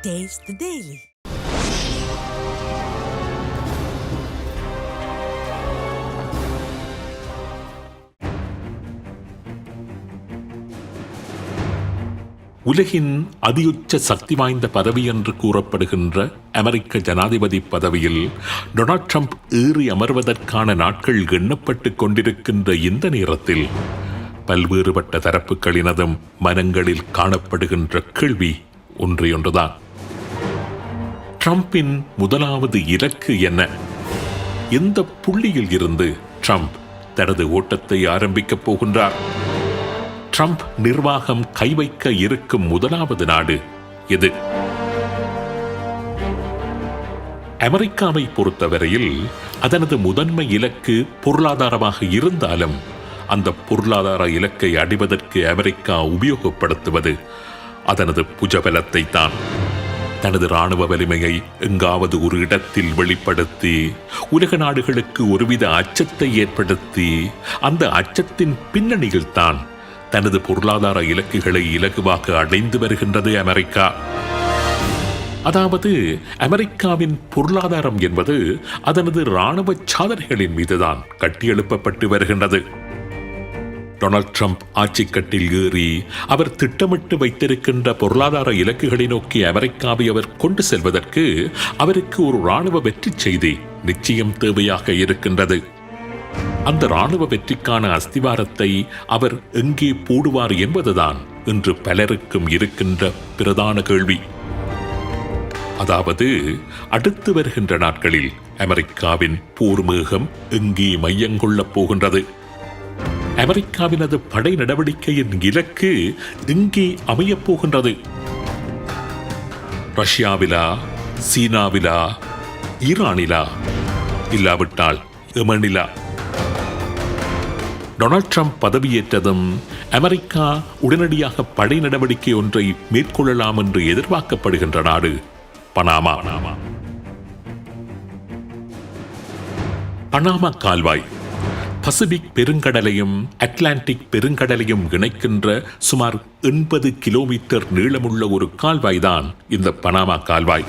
Taste the Daily. உலகின் அதியுச்ச சக்தி வாய்ந்த பதவி என்று கூறப்படுகின்ற அமெரிக்க ஜனாதிபதி பதவியில் டொனால்ட் ட்ரம்ப் ஏறி அமர்வதற்கான நாட்கள் எண்ணப்பட்டு கொண்டிருக்கின்ற இந்த நேரத்தில் பல்வேறுபட்ட தரப்புகளினதும் மனங்களில் காணப்படுகின்ற கேள்வி ஒன்றையொன்றுதான் ட்ரம்பின் முதலாவது இலக்கு என்ன? எந்த புள்ளியில் இருந்து ட்ரம்ப் தனது ஓட்டத்தை ஆரம்பிக்கப் போகின்றார்? ட்ரம்ப் நிர்வாகம் கை வைக்க இருக்கும் முதலாவது நாடு எது? அமெரிக்காவை பொறுத்தவரையில் அதனது முதன்மை இலக்கு பொருளாதாரமாக இருந்தாலும் அந்த பொருளாதார இலக்கை அடைவதற்கு அமெரிக்கா உபயோகப்படுத்துவது அதனது புஜபலத்தை தான் தனது ராணுவ வலிமையை எங்காவது ஒரு இடத்தில் வெளிப்படுத்தி உலக நாடுகளுக்கு ஒருவித அச்சத்தை ஏற்படுத்தி அந்த அச்சத்தின் பின்னணியில்தான் தனது பொருளாதார இலக்குகளை இலகுவாக அடைந்து வருகின்றது அமெரிக்கா. அதாவது அமெரிக்காவின் பொருளாதாரம் என்பது அதனது ராணுவ சாதனைகளின் மீதுதான் கட்டியெழுப்பப்பட்டு வருகின்றது. டொனால்ட் ட்ரம்ப் ஆட்சிக்கட்டில் ஏறி அவர் திட்டமிட்டு வைத்திருக்கின்ற பொருளாதார இலக்குகளை நோக்கி அமெரிக்காவை அவர் கொண்டு செல்வதற்கு அவருக்கு ஒரு ராணுவ வெற்றி செய்தி நிச்சயம் தேவையாக இருக்கின்றது. அந்த ராணுவ வெற்றிக்கான அஸ்திவாரத்தை அவர் எங்கே போடுவார் என்பதுதான் இன்று பலருக்கும் இருக்கின்ற பிரதான கேள்வி. அதாவது அடுத்து வருகின்ற நாட்களில் அமெரிக்காவின் போர் மேகம் எங்கே மையங்கொள்ளப் போகின்றது? அமெரிக்காவினது படை நடவடிக்கையின் இலக்கு எங்கே அமையப் போகின்றது. ரஷ்யாவிலா சீனாவிலா ஈரானிலா இல்லாவிட்டால் எமனிலா டொனால்ட் ட்ரம்ப் பதவியேற்றதும் அமெரிக்கா உடனடியாக படை நடவடிக்கை ஒன்றை மேற்கொள்ளலாம் என்று எதிர்பார்க்கப்படுகின்ற நாடு பனாமா. பனாமா கால்வாய். பசிபிக் பெருங்கடலையும் அட்லாண்டிக் பெருங்கடலையும் இணைக்கின்ற சுமார் எண்பது கிலோமீட்டர் நீளமுள்ள ஒரு கால்வாய்தான் இந்த பனாமா கால்வாய்.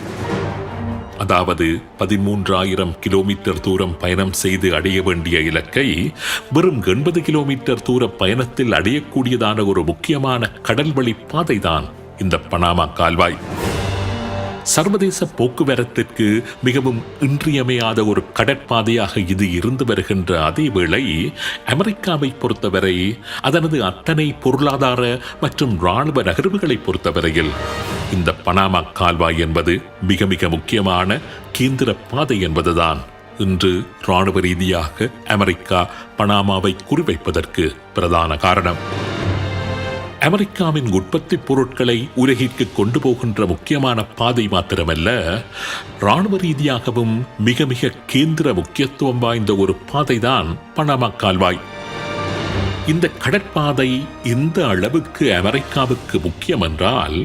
அதாவது பதிமூன்றாயிரம் கிலோமீட்டர் தூரம் பயணம் செய்து அடைய வேண்டிய இலக்கை வெறும் எண்பது கிலோமீட்டர் தூர பயணத்தில் அடையக்கூடியதான ஒரு முக்கியமான கடல்வழி பாதைதான் இந்த பனாமா கால்வாய். சர்வதேச போக்குவரத்திற்கு மிகவும் இன்றியமையாத ஒரு கடற்பாதையாக இது இருந்து வருகின்ற அதே வேளை அமெரிக்காவை பொறுத்தவரை அதனது அத்தனை பொருளாதார மற்றும் இராணுவ நகர்வுகளை பொறுத்தவரையில் இந்த பனாமா கால்வாய் என்பது மிக மிக முக்கியமான கேந்திர பாதை என்பதுதான். இன்று இராணுவ ரீதியாக அமெரிக்கா பனாமாவை குறிவைப்பதற்கு பிரதான காரணம். அமெரிக்காவின் உற்பத்தி பொருட்களை உலகிற்கு கொண்டு போகின்ற முக்கியமான பாதை மாத்திரமல்ல இராணுவ ரீதியாகவும் மிக மிக கேந்திர முக்கியத்துவம் வாய்ந்த ஒரு பாதைதான் பனாமா கால்வாய். இந்த கடற்பாதை இந்த அளவுக்கு அமெரிக்காவுக்கு முக்கியம் என்றால்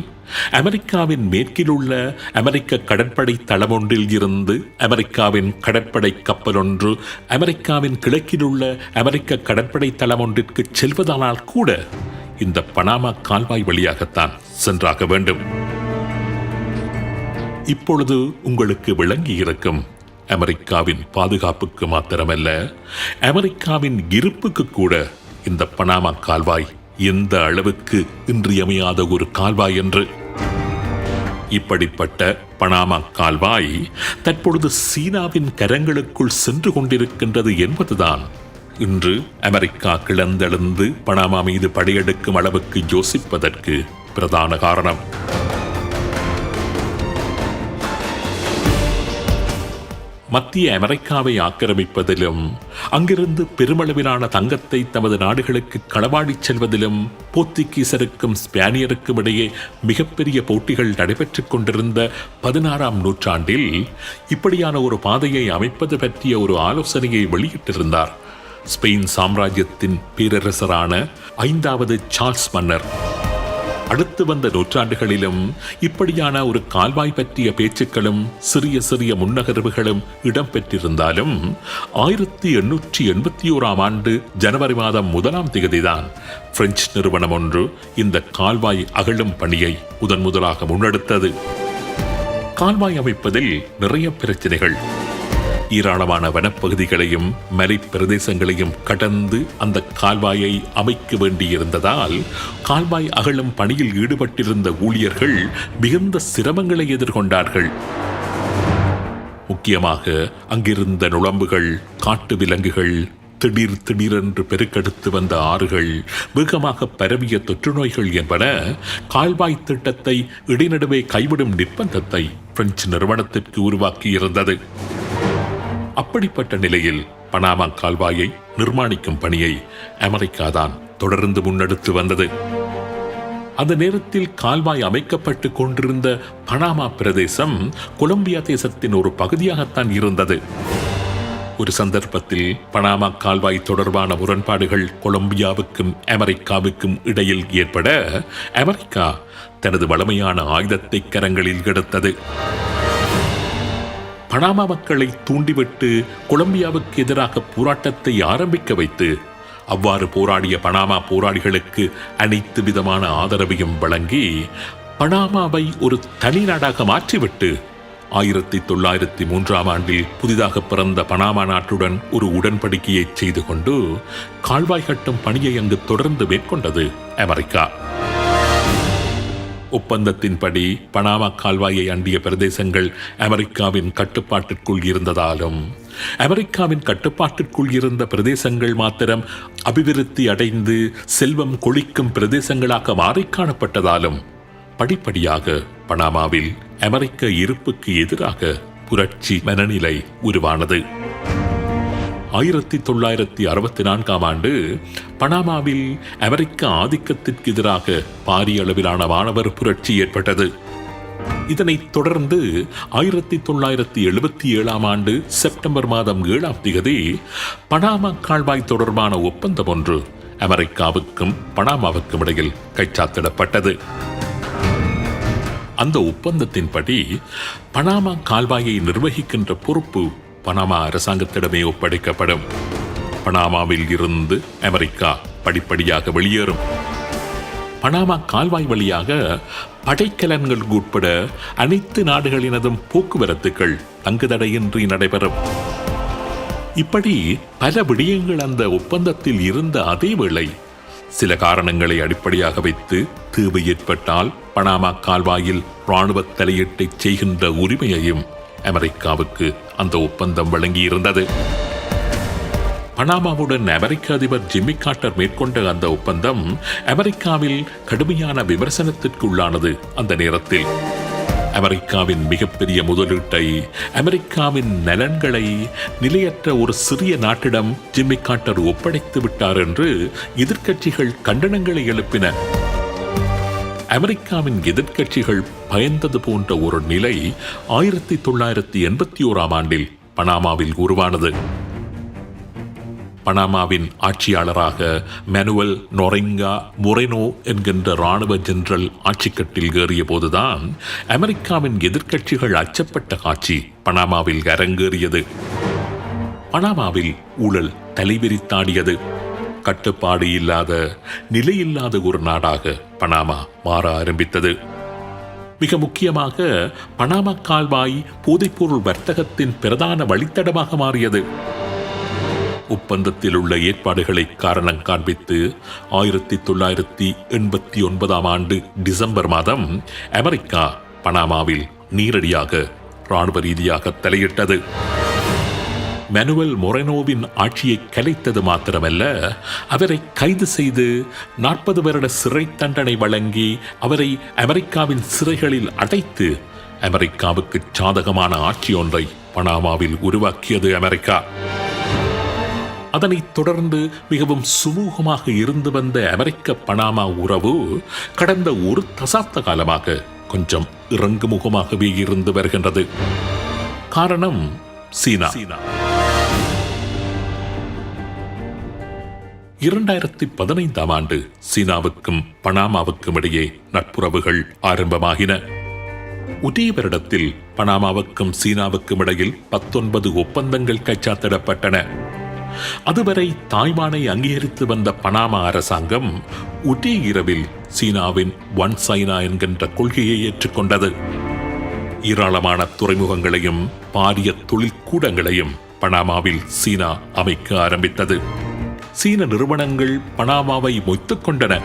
அமெரிக்காவின் மேற்கில் உள்ள அமெரிக்க கடற்படை தளமொன்றில் இருந்து அமெரிக்காவின் கடற்படை கப்பல் ஒன்று அமெரிக்காவின் கிழக்கில் உள்ள அமெரிக்க கடற்படை தளமொன்றிற்கு செல்வதானால் கூட இந்த பனாமா கால்வாய் வழியாகத்தான் சென்றாக வேண்டும். இப்பொழுது உங்களுக்கு விளங்கி இருக்கும் அமெரிக்காவின் பாதுகாப்புக்கு மாத்திரமல்ல அமெரிக்காவின் இருப்புக்கு கூட இந்த பனாமா கால்வாய் எந்த அளவுக்கு இன்றியமையாத ஒரு கால்வாய் என்று. இப்படிப்பட்ட பனாமா கால்வாய் தற்பொழுது சீனாவின் கரங்களுக்குள் சென்று கொண்டிருக்கின்றது என்பதுதான் இன்று அமெரிக்கா கிளந்தெழுந்து பனாமா மீது படையெடுக்கும் அளவுக்கு யோசிப்பதற்கு பிரதான காரணம். மத்திய அமெரிக்காவை ஆக்கிரமிப்பதிலும் அங்கிருந்து பெருமளவிலான தங்கத்தை தமது நாடுகளுக்கு களவாடிச் செல்வதிலும் போர்த்துகீசருக்கும் ஸ்பானியருக்கும் இடையே மிகப்பெரிய போட்டிகள் நடைபெற்றுக் கொண்டிருந்த பதினாறாம் நூற்றாண்டில் இப்படியான ஒரு பாதையை அமைப்பது பற்றிய ஒரு ஆலோசனையை வெளியிட்டிருந்தார். ஸ்பெயின் சாம்ராஜ்யத்தின் பேரரசரான ஐந்தாவது சார்ல்ஸ் மன்னர். அடுத்து வந்த நூற்றாண்டுகளிலும் இப்படியான ஒரு கால்வாய் பற்றிய பேச்சுக்களும் சிறிய சிறிய முன்னகர்வுகளும் இடம்பெற்றிருந்தாலும் ஆயிரத்தி எண்ணூற்றி எண்பத்தி ஓராம் ஆண்டு ஜனவரி மாதம் முதலாம் திகதிதான் பிரெஞ்சு நிறுவனம் ஒன்று இந்த கால்வாய் அகழும் பணியை முதன் முதலாக முன்னெடுத்தது. கால்வாய் அமைப்பதில் நிறைய பிரச்சனைகள். ஏராளமான வனப்பகுதிகளையும் மலை பிரதேசங்களையும் கடந்து அந்த கால்வாயை அமைக்க வேண்டியிருந்ததால் கால்வாய் அகலும் பணியில் ஈடுபட்டிருந்த ஊழியர்கள் மிகுந்த சிரமங்களை எதிர்கொண்டார்கள். முக்கியமாக அங்கிருந்த நுழம்புகள் காட்டு விலங்குகள் திடீர் திடீரென்று பெருக்கெடுத்து வந்த ஆறுகள் வேகமாக பரவிய தொற்று நோய்கள் என்பன கால்வாய் திட்டத்தை இடைநடுவே கைவிடும் நிர்பந்தத்தை பிரெஞ்சு நிறுவனத்திற்கு உருவாக்கியிருந்தது. அப்படிப்பட்ட நிலையில் பனாமா கால்வாயை நிர்மாணிக்கும் பணியை அமெரிக்கா தான் தொடர்ந்து முன்னெடுத்து வந்தது. அந்த நேரத்தில் கால்வாய் அமைக்கப்பட்டு கொண்டிருந்த பனாமா பிரதேசம் கொலம்பியா தேசத்தின் ஒரு பகுதியாகத்தான் இருந்தது. ஒரு சந்தர்ப்பத்தில் பனாமா கால்வாய் தொடர்பான முரண்பாடுகள் கொலம்பியாவுக்கும் அமெரிக்காவுக்கும் இடையில் ஏற்பட அமெரிக்கா தனது வளமையான ஆயுதத்தை கரங்களில் எடுத்தது. பனாமா மக்களை தூண்டிவிட்டு கொலம்பியாவுக்கு எதிராக போராட்டத்தை ஆரம்பிக்க வைத்து அவ்வாறு போராடிய பனாமா போராளிகளுக்கு அனைத்து விதமான ஆதரவையும் வழங்கி பனாமாவை ஒரு தனி நாடாக மாற்றிவிட்டு ஆயிரத்தி தொள்ளாயிரத்தி மூன்றாம் ஆண்டில் புதிதாக பிறந்த பனாமா நாட்டுடன் ஒரு உடன்படிக்கையை செய்து கொண்டு கால்வாய் கட்டும் பணியை அங்கு தொடர்ந்து மேற்கொண்டது அமெரிக்கா. ஒப்பந்தத்தின்படி பனாமா கால்வாயை அண்டிய பிரதேசங்கள் அமெரிக்காவின் கட்டுப்பாட்டிற்குள் இருந்ததாலும் அமெரிக்காவின் கட்டுப்பாட்டிற்குள் இருந்த பிரதேசங்கள் மாத்திரம் அபிவிருத்தி அடைந்து செல்வம் கொளிக்கும் பிரதேசங்களாக மாறி காணப்பட்டதாலும் படிப்படியாக பனாமாவில் அமெரிக்க இருப்புக்கு எதிராக புரட்சி மனநிலை உருவானது. ஆயிரத்தி தொள்ளாயிரத்தி அறுபத்தி நான்காம் ஆண்டு பனாமாவில் அமெரிக்க ஆதிக்கத்திற்கு எதிராக பாரிய அளவிலான மாணவர் புரட்சி ஏற்பட்டது. இதனைத் தொடர்ந்து ஆயிரத்தி தொள்ளாயிரத்தி எழுபத்தி ஏழாம் ஆண்டு செப்டம்பர் மாதம் ஏழாம் திகதி பனாமா கால்வாய் தொடர்பான ஒப்பந்தம் ஒன்று அமெரிக்காவுக்கும் பனாமாவுக்கும் இடையில் கைச்சாத்திடப்பட்டது. அந்த ஒப்பந்தத்தின்படி பனாமா கால்வாயை நிர்வகிக்கின்ற பொறுப்பு பனாமா அரசாங்கத்திடமே ஒப்படைக்கப்படும். பனாமாவில் இருந்து அமெரிக்கா படிப்படியாக வெளியேறும். பனாமா கால்வாய் வழியாக படைக்கலன்கள் உட்பட அனைத்து நாடுகளினதும் போக்குவரத்துகள் தங்குதடையின்றி நடைபெறும். இப்படி பல விடயங்கள் அந்த ஒப்பந்தத்தில் இருந்த அதே வேளை சில காரணங்களை அடிப்படையாக வைத்து தீவு ஏற்பட்டால் பனாமா கால்வாயில் இராணுவ தலையீட்டை செய்கின்ற உரிமையையும் அமெரிக்காவுக்கு அந்த ஒப்பந்தம் வழங்கியிருந்தது. பனாமாவுடன் அமெரிக்க அதிபர் ஜிம்மி கார்ட்டர் மேற்கொண்ட அந்த ஒப்பந்தம் அமெரிக்காவில் கடுமையான விமர்சனத்திற்குள்ளானது அந்த நேரத்தில். அமெரிக்காவின் மிகப்பெரிய முதலீட்டை அமெரிக்காவின் நலன்களை நிலையற்ற ஒரு சிறிய நாட்டிடம் ஜிம்மி கார்ட்டர் ஒப்படைத்து விட்டார் என்று எதிர்க்கட்சிகள் கண்டனங்களை எழுப்பின. அமெரிக்காவின் எதிர்க்கட்சிகள் பயந்தது போன்ற ஒரு நிலை ஆயிரத்தி தொள்ளாயிரத்தி எண்பத்தி ஓராம் ஆண்டில் பனாமாவில் உருவானது. பனாமாவின் ஆட்சியாளராக மேனுவல் நொரெங்கா மொரெனோ என்கின்ற ராணுவ ஜெனரல் ஆட்சிக்கட்டில் ஏறிய போதுதான் அமெரிக்காவின் எதிர்க்கட்சிகள் அச்சப்பட்ட காட்சி பனாமாவில் அரங்கேறியது. பனாமாவில் ஊழல் தலைவிரித்தாடியது. கட்டுப்பாடு இல்லாத நிலையில்லாத ஒரு நாடாக பனாமா மாற ஆரம்பித்தது. மிக முக்கியமாக பனாமா கால்வாய் போதைப்பொருள் வர்த்தகத்தின் பிரதான வழித்தடமாக மாறியது. ஒப்பந்தத்தில் உள்ள ஏற்பாடுகளை காரணம் காண்பித்து ஆயிரத்தி தொள்ளாயிரத்தி எண்பத்தி ஒன்பதாம் ஆண்டு டிசம்பர் மாதம் அமெரிக்கா பனாமாவில் நேரடியாக ராணுவ ரீதியாக தலையிட்டது. மெனுவல் மொரெனோவின் ஆட்சியை கலைத்தது மாத்திரமல்ல அவரை கைது செய்து நாற்பது வருட சிறை தண்டனை வழங்கி அவரை அமெரிக்காவின் சிறைகளில் அடைத்து அமெரிக்காவுக்கு சாதகமான ஆட்சி ஒன்றை பனாமாவில் உருவாக்கியது அமெரிக்கா. அதனைத் தொடர்ந்து மிகவும் சுமூகமாக இருந்து வந்த அமெரிக்க பனாமா உறவு கடந்த ஒரு தசாப்த காலமாக கொஞ்சம் இறங்குமுகமாகவே இருந்து வருகின்றது. காரணம் சீனா. இரண்டாயிரத்தி பதினைந்தாம் ஆண்டு சீனாவுக்கும் பனாமாவுக்கும் இடையே நட்புறவுகள் ஆரம்பமாகின. ஒரே வருடத்தில் பனாமாவுக்கும் சீனாவுக்கும் இடையில் பத்தொன்பது ஒப்பந்தங்கள் கைச்சாத்திடப்பட்டன. அதுவரை தாய்வானை அங்கீகரித்து வந்த பனாமா அரசாங்கம் ஒரே இரவில் சீனாவின் ஒன் சைனா என்கின்ற கொள்கையை ஏற்றுக்கொண்டது. ஏராளமான துறைமுகங்களையும் பாரிய தொழிற்கூடங்களையும் பனாமாவில் சீனா அமைக்க ஆரம்பித்தது. சீன நிறுவனங்கள் பனாமாவை மொய்த்துக் கொண்டன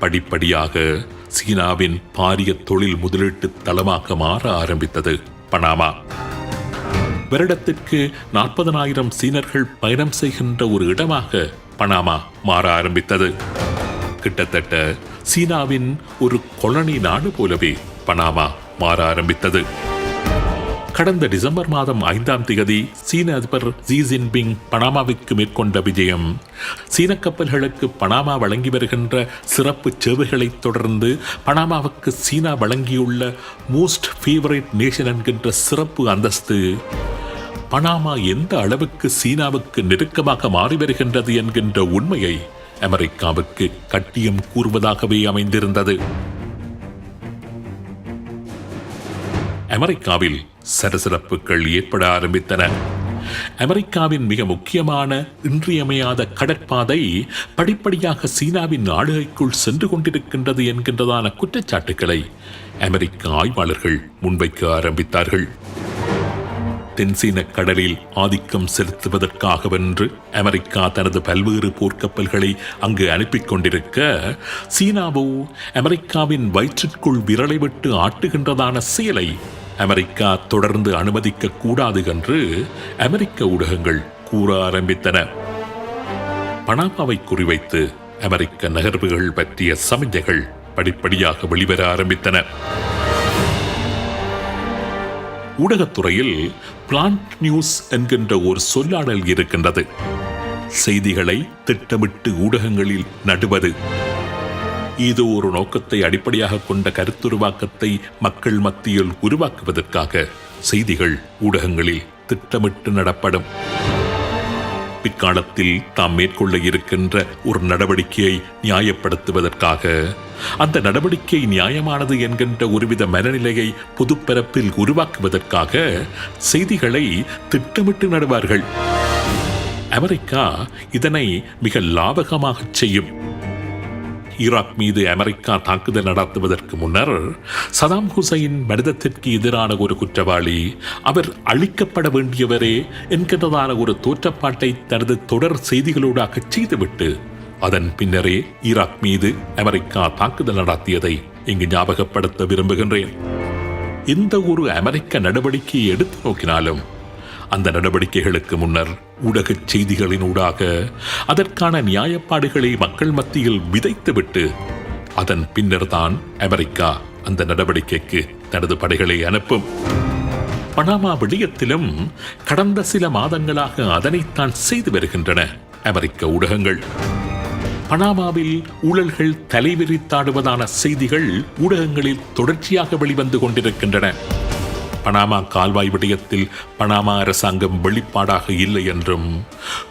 படிப்படியாக சீனாவின் பாரிய தொழில் முதலீட்டு தளமாக மாற ஆரம்பித்தது பனாமா. வருடத்திற்கு நாற்பதனாயிரம் சீனர்கள் பயணம் செய்கின்ற ஒரு இடமாக பனாமா மாற ஆரம்பித்தது. கிட்டத்தட்ட சீனாவின் ஒரு கொலனி நாடு போலவே பனாமா மாற ஆரம்பித்தது. கடந்த டிசம்பர் மாதம் ஐந்தாம் தேதி சீன அதிபர் ஜி ஜின்பிங் பனாமாவிற்கு மேற்கொண்ட விஜயம். சீன கப்பல்களுக்கு பனாமா வழங்கி வருகின்ற சிறப்பு சேவைகளை தொடர்ந்து பனாமாவுக்கு சீனா வழங்கியுள்ள மோஸ்ட் ஃபேவரட் நேஷன் என்கின்ற சிறப்பு அந்தஸ்து. பனாமா எந்த அளவுக்கு சீனாவுக்கு நெருக்கமாக மாறி வருகின்றது என்கின்ற உண்மையை அமெரிக்காவுக்கு கட்டியம் கூறுவதாகவே அமைந்திருந்தது. அமெரிக்காவில் சரசரப்புகள் ஏற்பட ஆரம்பித்தன. அமெரிக்காவின் மிக முக்கியமான இன்றியமையாத கடற்பாதை படிப்படியாக சீனாவின் ஆளுகைக்குள் சென்று கொண்டிருக்கின்றது என்கின்றதான குற்றச்சாட்டுக்களை அமெரிக்க ஆய்வாளர்கள் முன்வைக்க ஆரம்பித்தார்கள். தென்சீன கடலில் ஆதிக்கம் செலுத்துவதற்காகவென்று அமெரிக்கா தனது பல்வேறு போர்க்கப்பல்களை அங்கு அனுப்பிக் கொண்டிருக்க சீனாவோ அமெரிக்காவின் வயிற்றிற்குள் விரலை விட்டு ஆட்டுகின்றதான செயலை அமெரிக்கா தொடர்ந்து அனுமதிக்க கூடாது என்று அமெரிக்க ஊடகங்கள் கூற ஆரம்பித்தன. பனாமாவை குறிவைத்து அமெரிக்க நகர்வுகள் பற்றிய சமிஞ்சைகள் படிப்படியாக வெளிவர ஆரம்பித்தன. ஊடகத்துறையில் பிளான்ட் நியூஸ் என்கின்ற ஒரு சொல்லாடல் இருக்கின்றது. செய்திகளை திட்டமிட்டு ஊடகங்களில் நடுவது. இது ஒரு நோக்கத்தை அடிப்படையாக கொண்ட கருத்துருவாக்கத்தை மக்கள் மத்தியில் உருவாக்குவதற்காக செய்திகள் ஊடகங்களில் திட்டமிட்டு நடப்படும். பிற்காலத்தில் தாம் மேற்கொள்ள இருக்கின்ற ஒரு நடவடிக்கையை நியாயப்படுத்துவதற்காக அந்த நடவடிக்கை நியாயமானது என்கின்ற ஒருவித மனநிலையை பொதுப்பரப்பில் உருவாக்குவதற்காக செய்திகளை திட்டமிட்டு நடுவார்கள். அமெரிக்கா இதனை மிக லாபகமாக செய்யும். ஈராக் மீது அமெரிக்கா தாக்குதல் நடத்துவதற்கு முன்னர் சதாம் ஹுசைன் மனிதத்திற்கு எதிரான ஒரு குற்றவாளி. அவர் அழிக்கப்பட வேண்டியவரே என்கின்றதான ஒரு தோற்றப்பாட்டை தனது தொடர் செய்திகளூடாக செய்துவிட்டு அதன் பின்னரே ஈராக் மீது அமெரிக்கா தாக்குதல் நடத்தியதை இங்கு ஞாபகப்படுத்த விரும்புகின்றேன். இந்த ஒரு அமெரிக்க நடவடிக்கையை எடுத்து நோக்கினாலும் அந்த நடவடிக்கைகளுக்கு முன்னர் ஊடகச் செய்திகளினூடாக அதற்கான நியாயப்பாடுகளை மக்கள் மத்தியில் விதைத்துவிட்டு அதன் பின்னர்தான் அமெரிக்கா அந்த நடவடிக்கைக்கு தனது படைகளை அனுப்பும். பனாமா விடயத்திலும் கடந்த சில மாதங்களாக அதனைத்தான் செய்து வருகின்றன அமெரிக்க ஊடகங்கள். பனாமாவில் ஊழல்கள் தலைவிரித்தாடுவதான செய்திகள் ஊடகங்களில் தொடர்ச்சியாக வெளிவந்து கொண்டிருக்கின்றன. பனாமா கால்வாய் விடயத்தில் பனாமா அரசாங்கம் வெளிப்பாடாக இல்லை என்றும்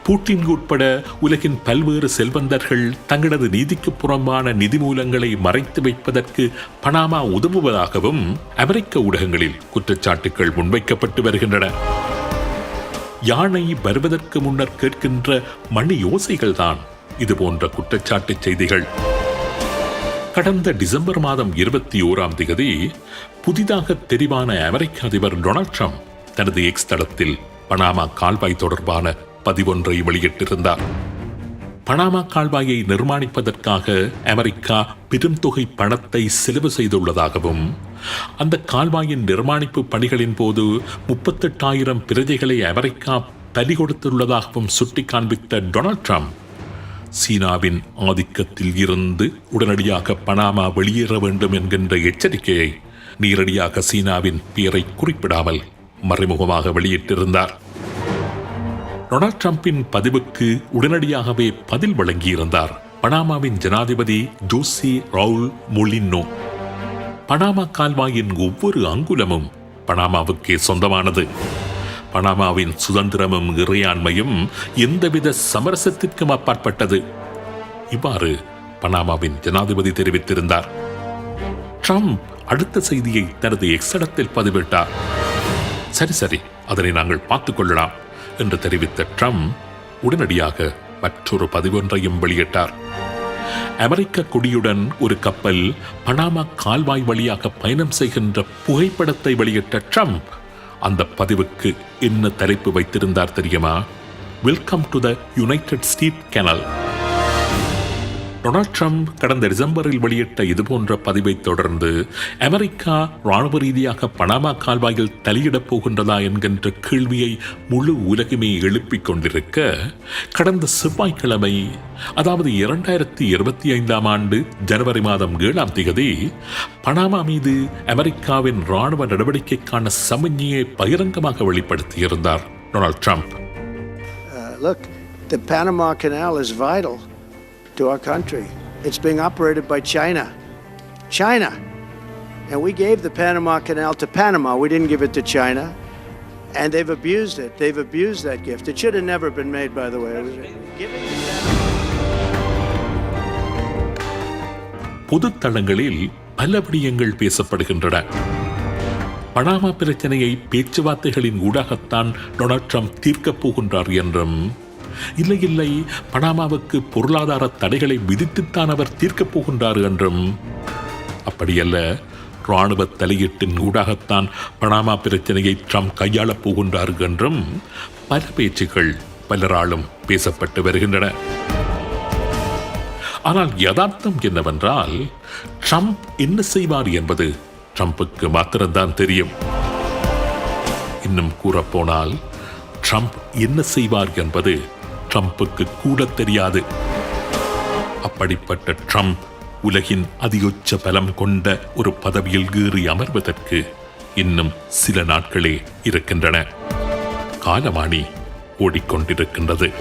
பூட்டின் உட்பட உலகின் பல்வேறு செல்வந்தர்கள் தங்களது நீதிக்கு புறம்பான நிதி மூலங்களை மறைத்து வைப்பதற்கு பனாமா உதவுவதாகவும் அமெரிக்க ஊடகங்களில் குற்றச்சாட்டுகள் முன்வைக்கப்பட்டு வருகின்றன. யானை வருவதற்கு முன்னர் கேட்கின்ற மணி யோசைகள்தான் இது போன்ற குற்றச்சாட்டு செய்திகள். கடந்த டிசம்பர் மாதம் இருபத்தி ஓராம் தேதி புதிதாக தெரிவான அமெரிக்க அதிபர் டொனால்ட் ட்ரம்ப் தனது எக்ஸ் தளத்தில் பனாமா கால்வாய் தொடர்பான பதிவொன்றை வெளியிட்டிருந்தார். பனாமா கால்வாயை நிர்மாணிப்பதற்காக அமெரிக்கா பெரும் தொகை பணத்தை செலவு செய்துள்ளதாகவும் அந்த கால்வாயின் நிர்மாணிப்பு பணிகளின் போது முப்பத்தெட்டாயிரம் பிரஜைகளை அமெரிக்கா பலி கொடுத்துள்ளதாகவும் சுட்டி காண்பித்த டொனால்ட் ட்ரம்ப் சீனாவின் ஆதிக்கத்தில் இருந்து உடனடியாக பனாமா வெளியேற வேண்டும் என்கின்ற எச்சரிக்கையை நேரடியாக சீனாவின் பெயரை குறிப்பிடாமல் மறைமுகமாக வெளியிட்டிருந்தார். டொனால்ட் ட்ரம்பின் பதிவுக்கு உடனடியாகவே பதில் வழங்கியிருந்தார் பனாமாவின் ஜனாதிபதி ஜோசி ரவுல் மொலின்னோ. பனாமா கால்வாயின் ஒவ்வொரு அங்குலமும் பனாமாவுக்கே சொந்தமானது. பனாமாவின் சுதந்திரமும் இறையாண்மையும் எந்தவித சமரசத்திற்கும் அப்பாற்பட்டது. இவ்வாறு பனாமாவின் ஜனாதிபதி தெரிவித்திருந்தார். ட்ரம்ப் அடுத்த செய்தியை தனது எக்ஸடத்தில் பதிவிட்டார். சரி சரி அதனை நாங்கள் பார்த்துக் கொள்ளலாம் என்று தெரிவித்த ட்ரம்ப் உடனடியாக மற்றொரு பதிவொன்றையும் வெளியிட்டார். அமெரிக்க கொடியுடன் ஒரு கப்பல் பனாமா கால்வாய் வழியாக பயணம் செய்கின்ற புகைப்படத்தை வெளியிட்ட ட்ரம்ப் அந்த பதிவுக்கு என்ன தலைப்பு வைத்திருந்தார் தெரியுமா? Welcome to the United State canal Donald Trump கடந்த டிசம்பரில் வெளியிட்ட இதுபோன்ற பதிவை தொடர்ந்து அமெரிக்கா ராணுவ ரீதியாக பனாமா கால்வாயில் தலையிடப் போகின்றதா என்கின்ற கேள்வியை முழு உலகுமே எழுப்பிக் கொண்டிருக்க கடந்த செவ்வாய்க்கிழமை அதாவது இரண்டாயிரத்தி இருபத்தி ஐந்தாம் ஆண்டு ஜனவரி மாதம் ஏழாம் தேதி பனாமா மீது அமெரிக்காவின் ராணுவ நடவடிக்கைக்கான சமஞ்சியை பகிரங்கமாக வெளிப்படுத்தியிருந்தார் Donald Trump. Uh, look, the Panama Canal is vital to our country. It's being operated by China. China. And we gave the Panama Canal to Panama. We didn't give it to China. And they've abused it. They've abused that gift. It should have never been made, by the way. Giving the Panama- பொதுத் தளங்களில் பல விடயங்கள் பேசப்படுகின்றன Panama பிரச்சனையை பேச்சுவார்த்தைகளின் ஊடாகத்தான் Donald Trump தீர்க்கப் போகின்றார் என்றும் இல்லை இல்லை. பனாமாவுக்கு பொருளாதார தடைகளை விதித்துத்தான் அவர் தீர்க்கப் போகின்றார் என்றும். அப்படியல்ல இராணுவ தலையீட்டின் ஊடாகத்தான் பனாமா பிரச்சனையை ட்ரம்ப் கையாளப் போகின்றார் என்றும் பல பேச்சுகள் பலராலும் பேசப்பட்டு வருகின்றன. ஆனால் யதார்த்தம் என்னவென்றால் ட்ரம்ப் என்ன செய்வார் என்பது ட்ரம்ப்புக்கு மாத்திரம்தான் தெரியும். இன்னும் கூறப்போனால் ட்ரம்ப் என்ன செய்வார் என்பது ட்ரம்ப்புக்கு கூட தெரியாது. அப்படிப்பட்ட ட்ரம்ப் உலகின் அதியுச்ச பலம் கொண்ட ஒரு பதவியில் ஏறி அமர்வதற்கு இன்னும் சில நாட்களே இருக்கின்றன. காலமாணி ஓடிக்கொண்டிருக்கின்றது.